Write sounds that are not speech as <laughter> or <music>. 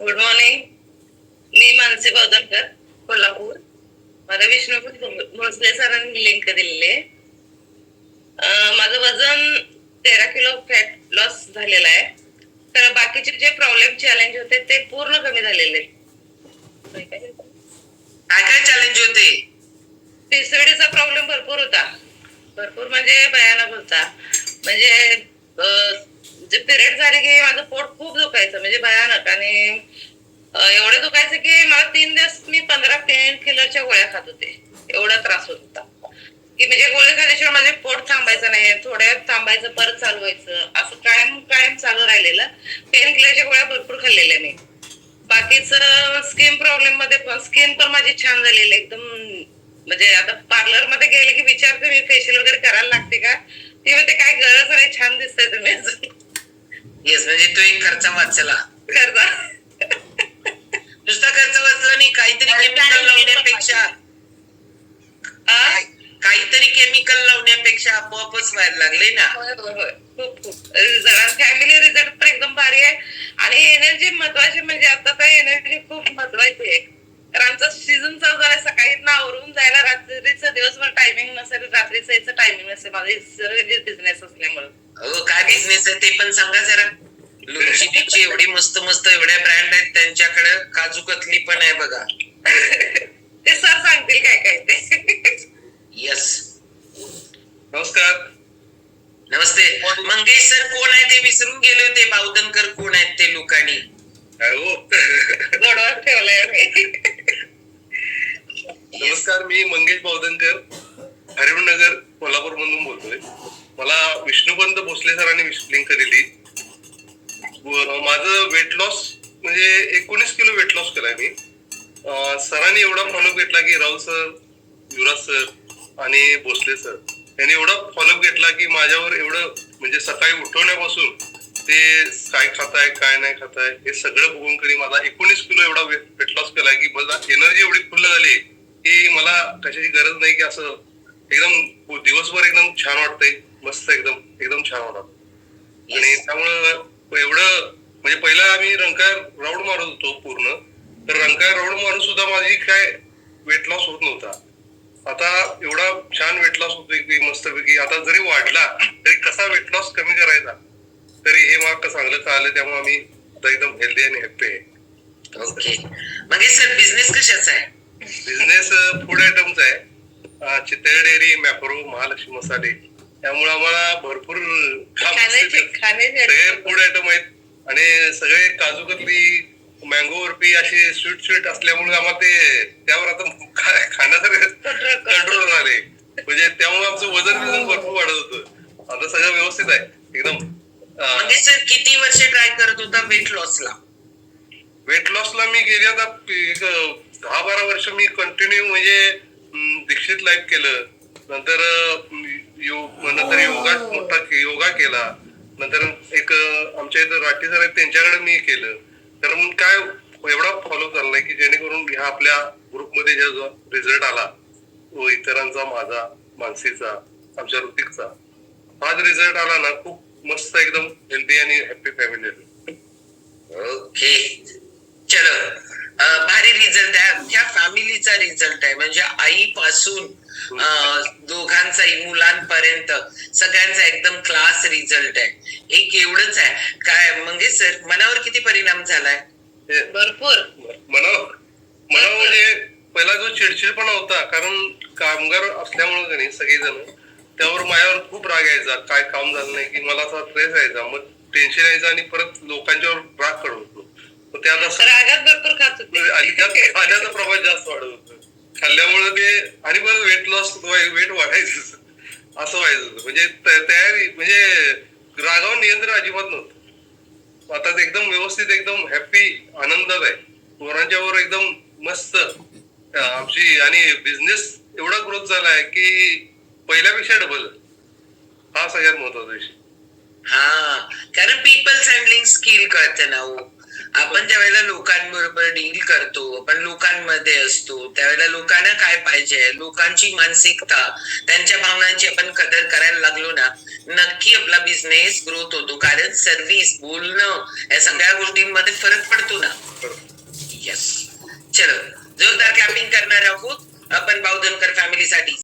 Good morning मी मानसी बावधनकर कोल्हापूर. मला विष्णू भोसले सरांनी लिंक दिलेली आहे. माझं वजन तेरा किलो फॅट लॉस झालेलं आहे. तर बाकीचे जे प्रॉब्लेम चॅलेंज होते ते पूर्ण कमी झालेले. काय काय चॅलेंज होते? पिसडीचा प्रॉब्लेम भरपूर होता. भरपूर म्हणजे भयानक होता. म्हणजे जे पिरियड झाले की माझं पोट खूप दुखायचं म्हणजे भयानक. आणि एवढे एवढं दुखायचं की मला तीन दिवस मी पंधरा पेन किलरच्या गोळ्या खात होते. एवढा त्रास होता की म्हणजे गोळी खाल्ल्याशिवाय माझे पोट थांबायचं नाही थोड्या थांबायचं परत चालू व्हायचं असं कायम कायम चालू राहिलेलं. पेन किलरच्या गोळ्या भरपूर खाल्लेल्या मी. बाकीच स्किन प्रॉब्लेममध्ये पण स्किन पण माझी छान झालेली. आहे. एकदम म्हणजे आता पार्लरमध्ये गेले की विचारते मी फेशियल वगैरे करायला लागते का? ते म्हणते काय गरज नाही छान दिसतंय तुम्ही अजून. येस म्हणजे तो एक खर्च वाचला. नुसता खर्च वाचला नाही काहीतरी केमिकल लावण्यापेक्षा. आ? काहीतरी केमिकल लावण्यापेक्षा आपोआपच व्हायला लागले ना. खूप खूप. रिझल्ट फॅमिली रिझल्ट पण एकदम भारी आहे. आणि एनर्जी महत्वाची म्हणजे आता तर एनर्जी खूप महत्वाची आहे. तर आमचा सीझन चालू झालाय सकाळी ना आवरून जायला रात्रीचं दिवसभर टायमिंग नसेल रात्रीचं यायचं टायमिंग नसेल. माझा बिझनेस असल्यामुळे. हो काय बिझनेस आहे ते पण सांगा जरा. लोणची बिची एवढी मस्त मस्त एवढ्या ब्रँड आहेत त्यांच्याकडे. काजू कतली पण आहे बघा. ते सर सांगतील काय काय ते. येस नमस्कार. नमस्ते. मंगेश सर कोण आहे ते विसरून गेले होते? बावधनकर कोण आहेत ते लोकांनी? हो. जोडवर ठेवलंय मी. नमस्कार मी मंगेश बावधनकर हरिवनगर कोल्हापूर मधून बोलतोय. मला विष्णुपंत भोसले सरांनी लिंक दिली. माझं वेट लॉस म्हणजे एकोणीस किलो वेट लॉस केलाय मी. सरांनी एवढा फॉलोअप घेतला की राहुल सर युवराज सर आणि भोसले सर यांनी एवढा फॉलोअप घेतला की माझ्यावर एवढं म्हणजे सकाळी उठवण्यापासून ते काय खाताय काय नाही खाताय हे सगळं बघून कधी माझा एकोणीस किलो एवढा वेट लॉस केलाय की मला एनर्जी एवढी फुल्ल झाली की मला कशाची गरज नाही की असं एकदम दिवसभर एकदम छान वाटतंय. मस्त एकदम एकदम छान वाटत आणि त्यामुळं एवढं म्हणजे पहिला आम्ही रंकाळ राऊंड मारत होतो पूर्ण. तर रंकाळ राऊंड मारून सुद्धा माझी काय वेट लॉस होत नव्हता. आता एवढा छान वेट लॉस होतोय की मस्तपैकी आता जरी वाढला तरी कसा वेट लॉस कमी करायचा? तरी हे मला चांगलं कळालं त्यामुळे आम्ही एकदम हेल्दी आणि हॅप्पी आहे. ओके सर बिझनेस कशाचा आहे? बिझनेस फूड आयटमचा आहे. चितळ डेअरी मॅप्रो महालक्ष्मी मसाले. त्यामुळे आम्हाला भरपूर काम सगळे फूड आयटम आहेत. आणि सगळे काजू कतली मँगो बर्फी असे स्वीट स्वीट असल्यामुळे आम्हाला ते त्यावर आता खाण्यासारखं कंट्रोल झाले म्हणजे त्यामुळे आमचं वजन बिजन भरपूर वाढत होतं. आता सगळं व्यवस्थित आहे. एकदम सर किती वर्ष ट्राय करत होता वेट लॉसला वेट लॉसला मी गेली आता एक दहा बारा वर्ष मी कंटिन्यू म्हणजे दीक्षित लाईफ केलं. नंतर योग नंतर योगा मोठा के- योगा केला. नंतर एक आमच्या इथं राठी सर आहेत त्यांच्याकडे मी केलं. तर मग काय एवढा फॉलो चाललाय की जेणेकरून ह्या आपल्या ग्रुपमध्ये जो रिझल्ट आला तो इतरांचा माझा मानसीचा आमच्या ऋतिकचा हा रिझल्ट आला ना खूप मस्त एकदम हेल्दी आणि हॅपी फॅमिली ओके चलो. भारी रिझल्ट आहे. त्या फॅमिलीचा रिझल्ट आहे. म्हणजे आईपासून अं, दोघांचाही मुलांपर्यंत सगळ्यांचा एकदम क्लास रिझल्ट आहे. एक एवढंच आहे. काय मंगेश सर मनावर किती परिणाम झालाय? भरपूर. मनावर. मनावर म्हणजे पहिला जो चिडचिडपणा होता कारण कामगार असल्यामुळे का नाही सगळेजण त्यावर माझ्यावर खूप राग यायचा. काय काम झालं नाही की मला असा स्ट्रेस यायचा. मग टेन्शन यायचं आणि परत लोकांच्यावर राग स- रागात भरपूर खात होते. आणि त्यात <laughs> खाण्याचं प्रमाण जास्त वाढत होतं. खाल्ल्यामुळे ते आणि परत वेट लॉस वेट वाढायचं. असं व्हायचं होतं. म्हणजे तयारी म्हणजे रागावर नियंत्रण अजिबात नव्हतं. आता एकदम व्यवस्थित एकदम हॅप्पी आनंदात आहे. पोरांच्या वर एकदम मस्त. आमची आणि बिझनेस एवढा ग्रोथ झालाय की पहिल्यापेक्षा डबल हा सगळ्यात महत्त्वाचा विषय. हा. कारण पीपल्स हँडलिंग स्किल कळतं ना हो. आपण ज्या वेळेला लोकांबरोबर डील करतो आपण लोकांमध्ये असतो त्यावेळेला लोकांना काय पाहिजे? लोकांची मानसिकता त्यांच्या भावनांची आपण कदर करायला लागलो ना नक्की आपला बिझनेस ग्रोथ होतो. कारण सर्व्हिस बोलणं या सगळ्या गोष्टींमध्ये फरक पडतो ना. चलो. जोरदार क्लॅपिंग करणार आहोत आपण बावधनकर फॅमिलीसाठी